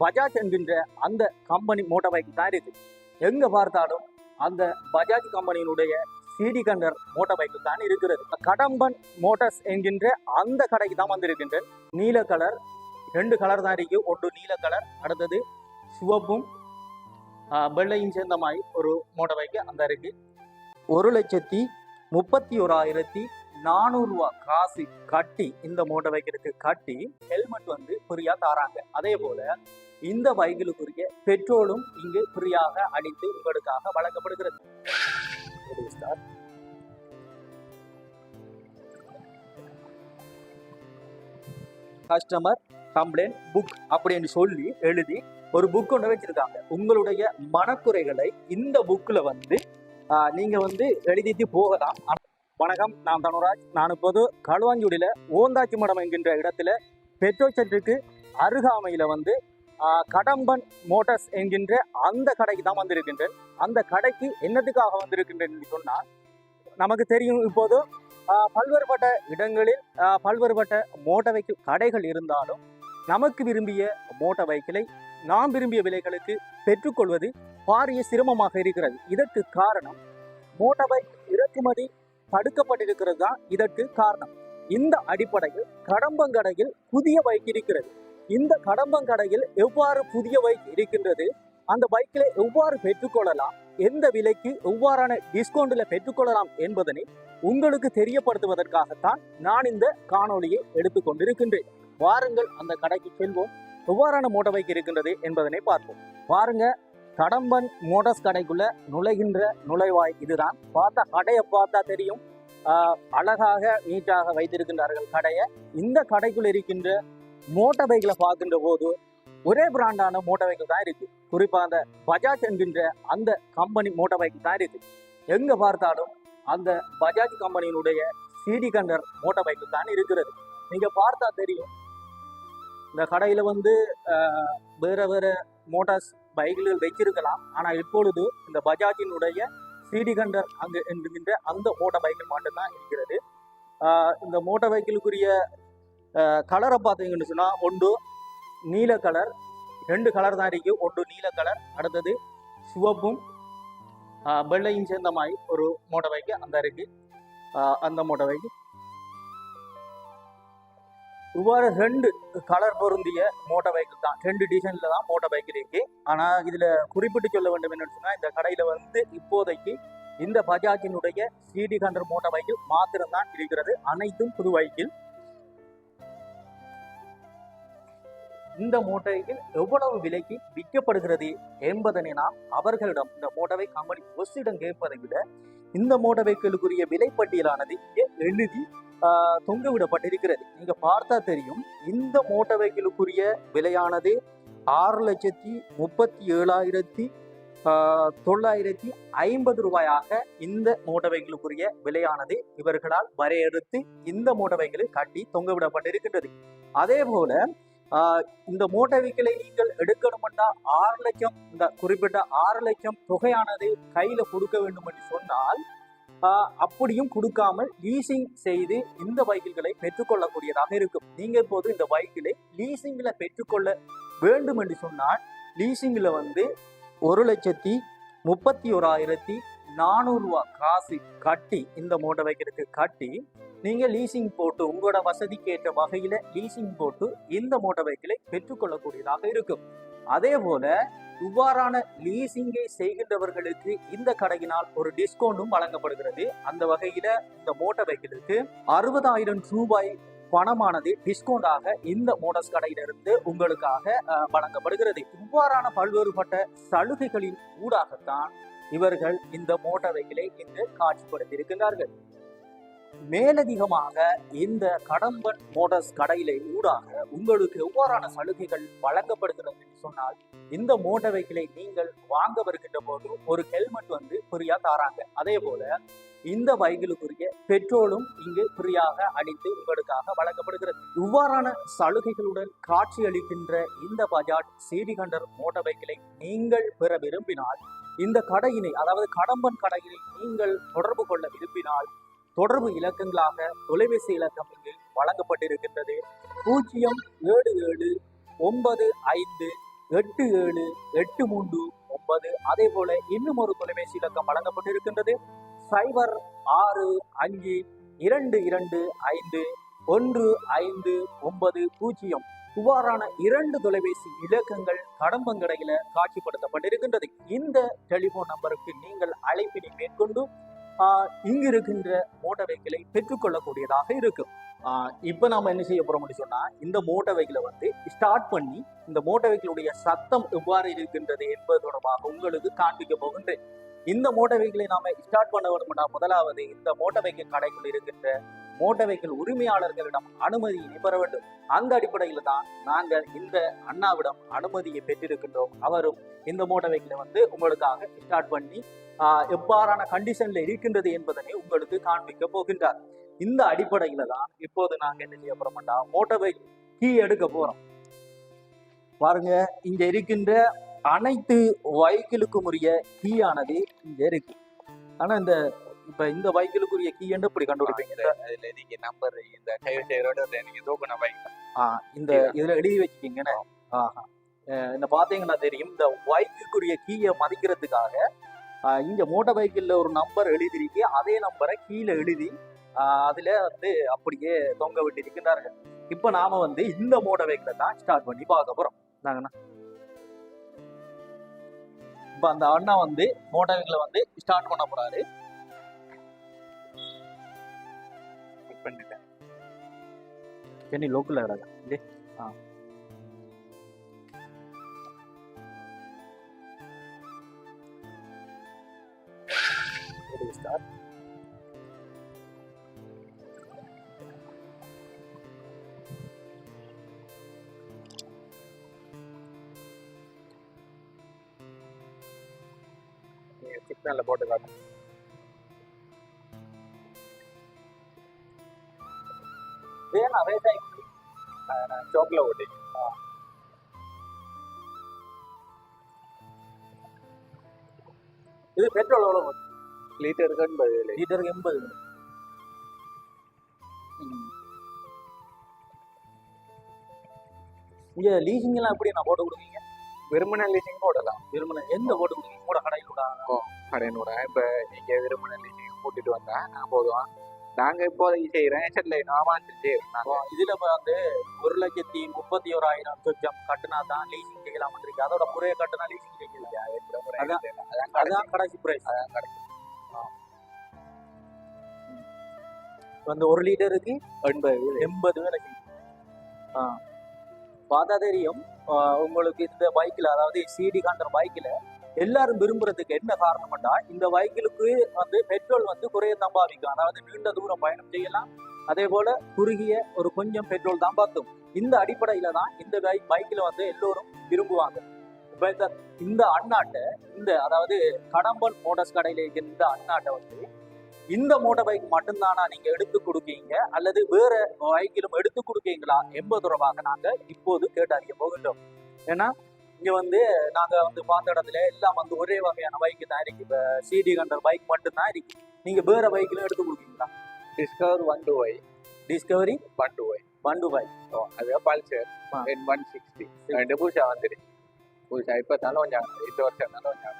பஜாஜ் என்கின்ற அந்த company motor bike தான் இருக்கு. எங்க பார்த்தாலும் அந்த பஜாஜ் கம்பெனியினுடைய சிடி கண்டர் மோட்டார் பைக் தான் இருக்கிறது. கடம்பன் மோட்டார்ஸ் என்கின்ற அந்த கடைக்கு தான் வந்திருக்கின்றேன் நீல கலர் ரெண்டு கலர் தான் இருக்கு. ஒன்று நீல கலர் அடுத்தது சிவப்பும் ஆஹ், வெள்ளையும் சேர்ந்த மாதிரி ஒரு மோட்டார் பைக்கு அந்த இருக்கு. ஒரு லட்சத்தி முப்பத்தி ஓராயிரத்தி நானூறுரூவா காசு கட்டி இந்த மோட்டார் பைக்கிற்கு கட்டி ஹெல்மெட் வந்து ஃப்ரீயா தாராங்க. அதே போல இந்த பைக்கிலுக்குரிய பெட்ரோலும் இங்கு ஃப்ரீயாக அடித்து உங்களுக்காக வழங்கப்படுகிறது. கஸ்டமர் கம்ப்ளைண்ட் புக் அப்படின்னு சொல்லி எழுதி ஒரு புக் ஒன்று வச்சிருக்காங்க. உங்களுடைய மனக்குறைகளை இந்த புக்கில் வந்து நீங்கள் வந்து எழுதிட்டு போகலாம். வணக்கம் நான் தனுராஜ். நான் இப்போது களுவாஞ்சுடியில் ஓந்தாச்சி மடம் என்கின்ற இடத்துல பெட்ரோல் செட்டுக்கு அருகாமையில் வந்து கடம்பன் மோட்டர்ஸ் என்கின்ற அந்த கடைக்கு தான் வந்திருக்கின்றேன். அந்த கடைக்கு என்னத்துக்காக வந்திருக்கின்றேன் என்று சொன்னால் நமக்கு தெரியும் இப்போது ஆஹ், பல்வேறுபட்ட இடங்களில் பல்வேறுபட்ட மோட்டார் வெஹிக்கிள் கடைகள் இருந்தாலும் நமக்கு விரும்பிய மோட்டார் வெஹிக்கிளை நாம் விரும்பிய விலைகளுக்கு பெற்றுக்கொள்வது பாரிய சிரமமாக இருக்கிறது. இதற்கு காரணம் மோட்டார் பைக் இறக்குமதி தடுக்கப்பட்டிருக்கிறது தான். இதற்கு காரணம் இந்த அடிப்படையில் கடம்பங்கடையில் புதிய பைக் இருக்கிறது. இந்த கடம்பங்கடையில் எவ்வாறு புதிய பைக் இருக்கின்றது? அந்த பைக்கில் எவ்வாறு பெற்றுக்கொள்ளலாம்? எந்த விலைக்கு எவ்வாறான டிஸ்கவுண்டில் பெற்றுக்கொள்ளலாம் என்பதனை உங்களுக்கு தெரியப்படுத்துவதற்காகத்தான் நான் இந்த காணொலியை எடுத்துக்கொண்டிருக்கின்றேன் வாருங்கள் அந்த கடைக்கு செல்வோம். எவ்வாறான மோட்டார் பைக் இருக்கின்றது என்பதனை பார்ப்போம். பாருங்க கடம்பன் மோட்டார்ஸ் கடைக்குள்ள நுழைகின்ற நுழைவாய் இதுதான். பார்த்தா கடையை பார்த்தா தெரியும். ஆஹ், அழகாக நீட்டாக வைத்திருக்கின்றார்கள் கடையை. இந்த கடைக்குள் இருக்கின்ற மோட்டார் பைக்ல பார்க்கின்ற போது ஒரே பிராண்டான மோட்டார் பைக்கிள் தான் இருக்கு. குறிப்பா அந்த பஜாஜ் என்கின்ற அந்த கம்பெனி மோட்டார் பைக் தான் இருக்கு. எங்க பார்த்தாலும் அந்த பஜாஜ் கம்பெனியினுடைய சிடி கண்டர் மோட்டார் பைக்கிள் தான் இருக்கிறது. நீங்க பார்த்தா தெரியும். இந்த கடையில வந்து ஆஹ், வேற வேற மோட்டார்ஸ் பைக்குகள் வச்சிருக்கலாம். ஆனா இப்பொழுது இந்த பஜாஜினுடைய சிடி கண்டர் அங்கு என்கின்ற அந்த மோட்டார் பைக்கில் மட்டும்தான் இருக்கிறது. ஆஹ், இந்த மோட்டார் பைக்கிலுக்குரிய கலரை பார்த்தீங்கன்னு சொன்னால் ஒன்று நீல கலர் ரெண்டு கலர் தான் இருக்குது ஒன்று நீல கலர் அடுத்தது சிவப்பும் வெள்ளையும் சேர்ந்த மாதிரி ஒரு மோட்டார் பைக்கு அந்த இருக்கு. அந்த மோட்டார் பைக்கு இவ்வாறு ரெண்டு கலர் பொருந்திய மோட்டார் பைக்கிள் தான். ரெண்டு டிசைனில் தான் மோட்டர் பைக் இருக்கு. ஆனால் இதில் குறிப்பிட்டு சொல்ல வேண்டும் என்னன்னு சொன்னால் இந்த கடையில் வந்து இப்போதைக்கு இந்த பஜாஜினுடைய சிடி ஹண்ட்ரட் மோட்டார் பைக்கில் மாத்திரம்தான் இருக்கிறது. அனைத்தும் புது பைக்கில் இந்த மோட்டார் எவ்வளவு விலைக்கு விற்கப்படுகிறது என்பதனை நாம் அவர்களிடம் இந்த மோட்டார் கம்பெனி ஒசிடம் கேட்பதை விட இந்த மோட்டார் விலைப்பட்டியலானது இங்கே எழுதி தொங்கவிடப்பட்டிருக்கிறது தொங்க விடப்பட்டிருக்கிறது. நீங்க பார்த்தா தெரியும் இந்த மோட்டார் விலையானது ஆறு லட்சத்தி முப்பத்தி ஏழாயிரத்தி தொள்ளாயிரத்தி ஐம்பது ரூபாயாக இந்த மூட்டவைகளுக்குரிய விலையானது இவர்களால் வரையறுத்து இந்த மோட்டார் கட்டி தொங்கவிடப்பட்டிருக்கின்றது அதே போல இந்த மோட்டார் வெஹிக்கிளை நீங்கள் எடுக்கணும்னா ஆறு லட்சம் இந்த குறிப்பிட்ட ஆறு லட்சம் தொகையானது கையில கொடுக்க வேண்டும் என்று சொன்னால் ஆஹ், அப்படியும் கொடுக்காமல் லீசிங் செய்து இந்த பைக்குகளை பெற்றுக்கொள்ளக்கூடியதாக இருக்கும். நீங்க இப்போது இந்த பைக்கிலை லீசிங்ல பெற்றுக்கொள்ள வேண்டும் என்று சொன்னால் லீசிங்ல வந்து ஒரு லட்சத்தி முப்பத்தி ஓராயிரத்தி நானூறுரூவா காசு கட்டி இந்த மோட்டார் பைக்கிற்கு கட்டி நீங்க லீசிங் போட்டு உங்களோட வசதிக்கு ஏற்ற வகையில லீசிங் போட்டு இந்த மோட்டார் பைக்கிலை பெற்றுக்கொள்ளக்கூடியதாக இருக்கும். அதே போல இவ்வாறான லீசிங்கை செய்கின்றவர்களுக்கு இந்த கடையினால் ஒரு டிஸ்கவுண்டும் வழங்கப்படுகிறது. அந்த வகையில இந்த மோட்டார் பைக்கிற்கு அறுபதாயிரம் ரூபாய் பணமானது டிஸ்கவுண்டாக இந்த மோட்டார்ஸ் கடையிலிருந்து உங்களுக்காக வழங்கப்படுகிறது. இவ்வாறான பல்வேறுபட்ட சலுகைகளின் ஊடாகத்தான் இவர்கள் இந்த மோட்டார் வெஹிக்கிளை இங்கு காட்சிப்படுத்தியிருக்கிறார்கள் மேலதிகமாக இந்த கடம்பன் மோட்டர்ஸ் கடையிலே ஊடாக உங்களுக்கு எவ்வாறான சலுகைகள் வழங்கப்படுகிறது என்று சொன்னால் இந்த மோட்டார் வெஹிக்கிளை நீங்கள் வாங்க வருகின்ற போது ஒரு ஹெல்மெட் வந்து ஃப்ரீயா தாராங்க. அதே போல இந்த பைக்கிலுக்குரிய பெட்ரோலும் இங்கு ஃப்ரீயாக அளித்து உங்களுக்காக வழங்கப்படுகிறது. இவ்வாறான சலுகைகளுடன் காட்சியளிக்கின்ற இந்த பஜாஜ் சிடி கண்டர் மோட்டார் நீங்கள் பெற விரும்பினால் இந்த கடையினை அதாவது கடம்பன் கடையினை நீங்கள் தொடர்பு கொள்ள விரும்பினால் தொடர்பு இலக்கங்களாக தொலைபேசி இலக்கம் இங்கு வழங்கப்பட்டிருக்கின்றது. பூஜ்ஜியம் ஏழு ஏழு ஒன்பது ஐந்து எட்டு ஏழு எட்டு மூன்று ஒன்பது. அதே போல இன்னும் ஒரு தொலைபேசி இலக்கம் வழங்கப்பட்டிருக்கின்றது. சைபர் ஆறு அஞ்சு இரண்டு இரண்டு ஐந்து ஒன்று ஐந்து ஒன்பது பூஜ்ஜியம். இவ்வாறான இரண்டு தொலைபேசி இலக்கங்கள் கடம்பங்கடையில காட்சிப்படுத்தப்பட்டிருக்கின்றது. இந்த டெலிபோன் நம்பருக்கு நீங்கள் அழைப்பினை மேற்கொண்டு இங்கு இருக்கின்ற மோட்டார் வெஹிக்கிளை பெற்றுக்கொள்ளக்கூடியதாக இருக்கும். இப்போ நாம என்ன செய்ய போறோம்னு சொன்னா இந்த மோட்டார் வெஹிக்கிளை வந்து ஸ்டார்ட் பண்ணி இந்த மோட்டார் வெஹிக்கிளுடைய சத்தம் எவ்வாறு இருக்கின்றது என்பது தொடர்பாக உங்களுக்கு காண்பிக்க போகின்றேன். இந்த மோட்டார் வெஹிக்கிளை நாம ஸ்டார்ட் பண்ண வேண்டும் முதலாவது இந்த மோட்டார் வெஹிக்கிள் கடைக்குள் இருக்கின்ற மோட்டார் வெஹிக்கிள் உரிமையாளர்களிடம் அனுமதியினை பெற வேண்டும். அந்த அடிப்படையில் தான் நாங்கள் இந்த அண்ணாவிடம் அனுமதியை பெற்றிருக்கின்றோம். அவரும் இந்த மோட்டார் வெஹிக்கிளை வந்து உங்களுக்காக ஸ்டார்ட் பண்ணி எவ்வாறான கண்டிஷன்ல இருக்கின்றது என்பதனை உங்களுக்கு காண்பிக்க போகின்றார். இந்த அடிப்படையில தான் இப்போது நாங்க என்ன செய்ய போறோம்டா மோட்டார் பைக் கீ எடுக்க போறோம். பாருங்க இங்க இருக்கின்ற அனைத்து வைக்கிளுக்கும் உரிய கீ ஆனது இங்க இருக்கு. ஆனா இந்த இப்ப இந்த வைக்கிளுக்குரிய கீ என்று இப்படி கண்டுபிடிப்பீங்க? அதுல நீங்க நம்பர் இந்த டைவ் டயரோட நீங்க தூக்குன பைக் ஆ, இந்த இதுல எழுதி வச்சுக்கீங்கன்னு ஆஹா. இந்த பாத்தீங்கன்னா தெரியும் இந்த பைக்குக்குரிய கீயை மதிக்கிறதுக்காக ஆஹ் இங்க மோட்டர் பைக்கில் ஒரு நம்பர் எழுதிருக்கு அதே நம்பரை கீழே எழுதி அதுல வந்து அப்படியே தொங்க விட்டிருக்கிறார்கள் இப்ப நாம வந்து இந்த மோட்டர் பைக்கில் தான் ஸ்டார்ட் பண்ணி பார்க்க போறோம். நாங்கண்ணா இப்ப அந்த அண்ணா வந்து மோட்டர் பைக்கில் வந்து ஸ்டார்ட் பண்ண போறாரு. பண்ணிட்டேன். சென்னை லோக்கல்ல கிடக்கு ஆ. ஸ்டார்ட் நீங்க சிக்னல்ல போட்டு காட்டுங்க வேணா வேட்டாய் சோக்கில் ஓட்டி. இது பெட்ரோல் எவ்வளோ லிட்டருக்கு எண்பது லிட்டருக்கு எண்பது. இங்க லீசிங் எல்லாம் எப்படி நான் போட்டு கொடுக்குறீங்க விரும்பின லீசிங் போடலாம். விரும்பின எந்த போட்டு கொடுக்குறீங்க கூட கடையில் விட கடையனூட இப்ப நீங்க விரும்பின லீசிங் கூட்டிட்டு வந்தா நான் போதும்? நாங்க இப்போதைக்கு செய்யறேன் செட்ல மாத்திட்டு செய்யறோம் நாங்க இதுல வந்து ஒரு லட்சத்தி முப்பத்தி ஓராயிரம் சொச்சம் கட்டுனா தான் லீசிங் செய்யலாம் இருக்கு. அதோட குறைய கட்டுனா லீசிங் செய்யலாம் அதான். கடைசி பிரைஸ் அதான் வந்து ஒரு லிட்டருக்கு எண்பது எண்பது வேலை. ஆ. பார்த்தா தெரியும். உங்களுக்கு இந்த பைக்கில் அதாவது சிடி காண்டர் பைக்கில் எல்லாரும் விரும்புறதுக்கு என்ன காரணம்னா இந்த பைக்கிலுக்கு வந்து பெட்ரோல் வந்து குறைய சம்பாதிக்கும் அதாவது நீண்ட தூரம் பயணம் செய்யலாம். அதே போல குறுகிய ஒரு கொஞ்சம் பெட்ரோல் தான் பார்த்தும் இந்த அடிப்படையில தான் இந்த பைக் பைக்கில் வந்து எல்லோரும் விரும்புவாங்க. இப்ப இந்த இந்த அண்ணாட்டை இந்த அதாவது கடம்பன் மோட்டார்ஸ் கடையில இருக்கிற இந்த அண்ணாட்டை வந்து இந்த மோட்டார் பைக் மட்டும்தானா நீங்க எடுத்து கொடுக்கீங்க? அல்லது வேற பைக்கிலும் எடுத்து கொடுக்கீங்களா? என்பது தொடர்பாக நாங்க இப்போது கேட்டு அறிய போகின்றோம். ஏன்னா இங்க வந்து நாங்க வந்து பார்த்த இடத்துல எல்லாம் வந்து ஒரே வகையான பைக் தான் இருக்கு. இப்ப சிடி கண்டர் பைக் மட்டும்தான் இருக்கு. நீங்க வேற பைக்கிலும் எடுத்து கொடுக்கீங்களா? Discover one two Y Discovery one two Y பண்டு பைக் அது பல்சர். என் ஒன் சிக்ஸ்டி ரெண்டு புதுசா வந்துருச்சு புதுசா இப்ப தானே கொஞ்சம் இந்த வருஷம் தானே கொஞ்சம்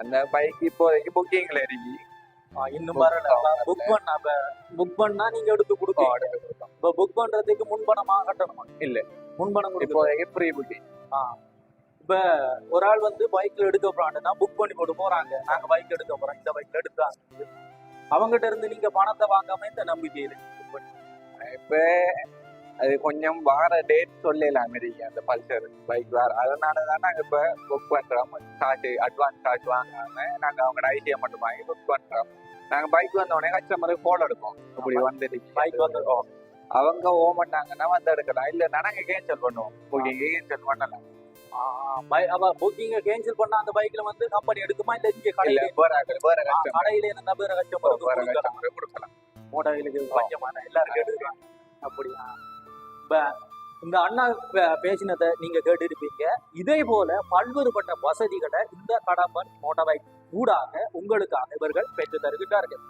அந்த பைக் இப்போதைக்கு புக்கிங்ல இருக்கு. இன்னும் வரல. புக் பண்ண புக் பண்ணா நீங்க எடுத்து கொடுப்பீங்க. இப்ப புக் பண்றதுக்கு முன்பணமா கட்டணுமா? இல்ல. முன்பணம் கொடுக்க இப்போதைக்கு ஃப்ரீ புக்கிங் ஒரு ஆள் வந்து பைக்ல எடுக்க போறாங்கன்னா புக் பண்ணி போட்டு போறாங்க. நாங்க பைக் எடுக்க போறோம். இந்த பைக்ல எடுத்தாங்க அவங்ககிட்ட இருந்து நீங்க பணத்தை வாங்காம இந்த நம்பிக்கையில book பண்ணி- இப்ப அது கொஞ்சம் வார டேட் சொல்லலாம் இருக்கு அந்த பல்சர் பைக் வேற. அதனால தான் நாங்க இப்ப புக் பண்றோம். காசு அட்வான்ஸ் காசு வாங்காம நாங்க அவங்க ஐடியா மட்டும் வாங்கி புக் பண்றோம். நாங்க பைக் வந்த உடனே கஸ்டமருக்கு கோல் எடுப்போம். இப்படி வந்துடுச்சு பைக் வந்து அவங்க ஓ பண்ணாங்கன்னா வந்து எடுக்கலாம். இல்ல நாங்க கேன்சல் பண்ணுவோம். புக்கிங் கேன்சல் பண்ணலாம். புக்கிங்க கேன்சல் பண்ணா அந்த பைக்ல வந்து கம்பெனி எடுக்குமா? இல்ல இங்க கடையில? வேற கடையில கஷ்டப்படுறது வேற கஸ்டமருக்கு கொடுக்கலாம். மோட்டார்களுக்கு பஞ்சமான எல்லாருக்கும் எடுக்கிறாங்க அப்படியா? இந்த அண்ணா பேசினதை நீங்க கேட்டிருப்பீங்க. இதே போல பல்வேறுபட்ட வசதிகளை இந்த கடம்பன் மோட்டார் பைக் ஊடாக உங்களுக்காக இவர்கள் பெற்று தருகின்றார்கள்.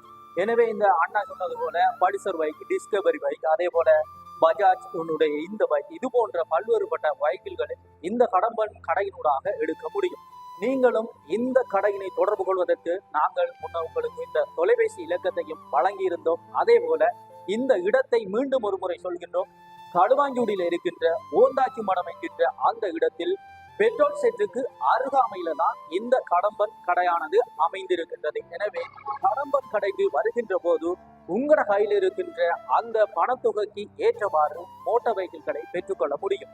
எனவே இந்த அண்ணா சொன்னது போல பல்சர் பைக் டிஸ்கவரி பைக் அதே போல பஜாஜ் உன்னுடைய இந்த பைக் இது போன்ற பல்வேறுபட்ட வைக்கிள்களை இந்த கடம்பன் கடையினூடாக எடுக்க முடியும். நீங்களும் இந்த கடையினை தொடர்பு கொள்வதற்கு நாங்கள் முன்ன உங்களுக்கு இந்த தொலைபேசி இலக்கத்தையும் வழங்கியிருந்தோம். அதே போல இந்த இடத்தை மீண்டும் ஒரு முறை சொல்கின்றோம். களுவாஞ்சூடியில் இருக்கின்ற ஓந்தாச்சி மடம் என்கின்ற அந்த இடத்தில் பெட்ரோல் செட்டுக்கு அருகாமையில தான் இந்த கடம்பன் கடையானது அமைந்திருக்கின்றது. எனவே கடம்பன் கடைக்கு வருகின்ற போது உங்களோட கையில் இருக்கின்ற அந்த பணத்தொகைக்கு ஏற்றவாறு மோட்டார் வெஹிக்கிள்களை பெற்றுக்கொள்ள முடியும்.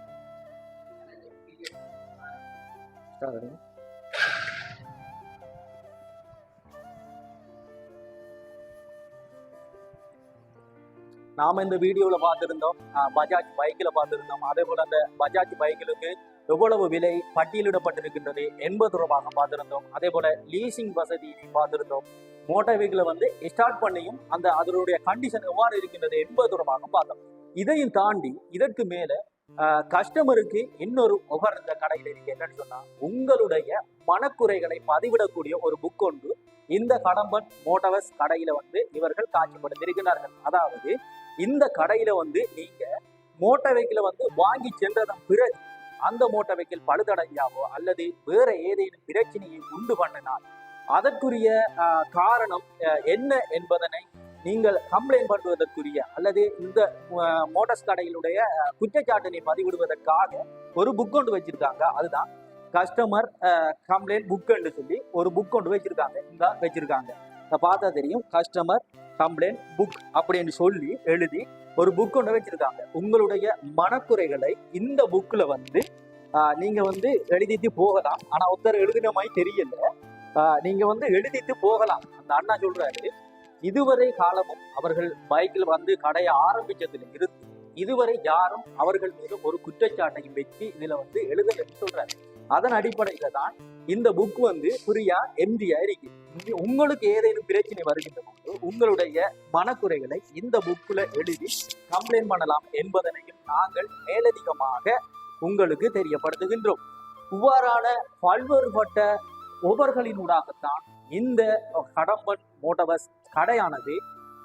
நாம இந்த வீடியோல பார்த்திருந்தோம் பஜாஜ் பைக்கில் பார்த்திருந்தோம். அதே போல அந்த பஜாஜ் பைக்கிலுக்கு எவ்வளவு விலை பட்டியலிடப்பட்டிருக்கின்றது எண்பது ரூபாக பார்த்திருந்தோம். அதே போல லீசிங் வசதி பார்த்திருந்தோம். மோட்டார் வெஹிக்கிளை வந்து ஸ்டார்ட் பண்ணியும் அந்த அதனுடைய கண்டிஷன் எவ்வாறு இருக்கின்றது எண்பது ரூபாக பார்த்தோம். இதையும் தாண்டி இதற்கு மேல கஸ்டமருக்கு இன்னொரு ஒவ்வொரு இந்த கடையில் இருக்கு என்னன்னு சொன்னா உங்களுடைய மனக்குறைகளை பதிவிடக்கூடிய ஒரு புக் ஒன்று இந்த கடம்பன் மோட்டவர்ஸ் கடையில வந்து இவர்கள் காட்சிப்படுத்தியிருக்கிறார்கள். அதாவது இந்த கடையில வந்து நீங்க மோட்டார் வெஹிக்கிளை வந்து வாங்கி சென்றதன் பிறகு அந்த மோட்டார் வெஹிக்கிள் பழுதடைஞ்சாவோ அல்லது வேற ஏதேனும் பிரச்சனையை உண்டு பண்ணினால் அதற்குரிய காரணம் என்ன என்பதனை நீங்கள் கம்ப்ளைண்ட் பண்ணுவதற்குரிய அல்லது இந்த மோட்டார்ஸ் கடையிலுடைய குற்றச்சாட்டினை பதிவிடுவதற்காக ஒரு புக் கொண்டு வச்சிருக்காங்க. அதுதான் கஸ்டமர் கம்ப்ளைண்ட் புக்குன்னு சொல்லி ஒரு புக் கொண்டு வச்சிருக்காங்க. இந்த வச்சிருக்காங்க. இதை பார்த்தா தெரியும். கஸ்டமர் கம்ப்ளைண்ட் புக் அப்படின்னு சொல்லி எழுதி ஒரு புக் ஒன்று வச்சிருக்காங்க. உங்களுடைய மனக்குறைகளை இந்த புக்கில் வந்து நீங்கள் வந்து எழுதிட்டு போகலாம். ஆனால் ஒருத்தர் எழுதின மாதிரி தெரியல. நீங்கள் வந்து எழுதிட்டு போகலாம். அந்த அண்ணா சொல்கிறாரு இதுவரை காலமும் அவர்கள் பைக்கில் வந்து கடையை ஆரம்பித்ததில் இருந்து இதுவரை யாரும் அவர்கள் மீது ஒரு குற்றச்சாட்டையும் வச்சு இதில் வந்து எழுதலன்னு சொல்கிறாரு அதன் அடிப்படையில தான் இந்த புக் வந்து ஃப்ரீயா எம்டியா இருக்கு உங்களுக்கு ஏதேனும் பிரச்சனை வருகின்ற போது உங்களுடைய மனக்குறைகளை இந்த புக்கில் எழுதி கம்ப்ளைண்ட் பண்ணலாம் என்பதனையும் நாங்கள் மேலதிகமாக உங்களுக்கு தெரியப்படுத்துகின்றோம். இவ்வாறான பல்வேறுபட்ட ஒவர்களினூடாகத்தான் இந்த கடம்பன் மோட்டபஸ் கடையானது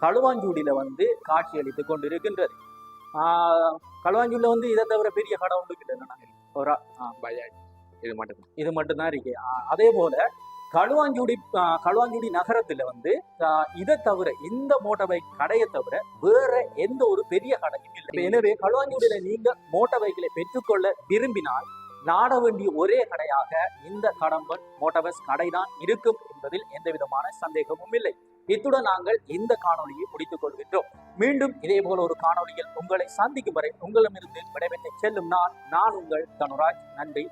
களுவாஞ்சூடியில வந்து காட்சியளித்துக் கொண்டிருக்கின்றது. ஆஹ் களுவாஞ்சூடியில வந்து இதை தவிர பெரிய கடை ஒன்று இல்லைன்னா ஒரு பஜாஜ் இது மட்டும் இது மட்டும்தான் இருக்கு. அதே போல களுவாஞ்சூடி ஆஹ் களுவாஞ்சூடி நகரத்துல வந்து ஆஹ் இதை தவிர இந்த மோட்டார் பைக் கடையை தவிர வேற எந்த ஒரு பெரிய கடையும் இல்லை. எனவே களுவாஞ்சூடியில நீங்க மோட்டார் பைக்களை பெற்றுக்கொள்ள விரும்பினால் நாட வேண்டிய ஒரே கடையாக இந்த கடம்பன் மோட்டார்ஸ் கடை தான் இருக்கும் என்பதில் எந்த விதமான சந்தேகமும் இல்லை. இத்துடன் நாங்கள் இந்த காணொளியை முடித்துக் கொள்கின்றோம். மீண்டும் இதே போல ஒரு காணொலியில் உங்களை சந்திக்கும் வரை உங்களிடமிருந்து விடைபெற்று செல்லும் நான் நான் உங்கள் தனுராஜ். நன்றி.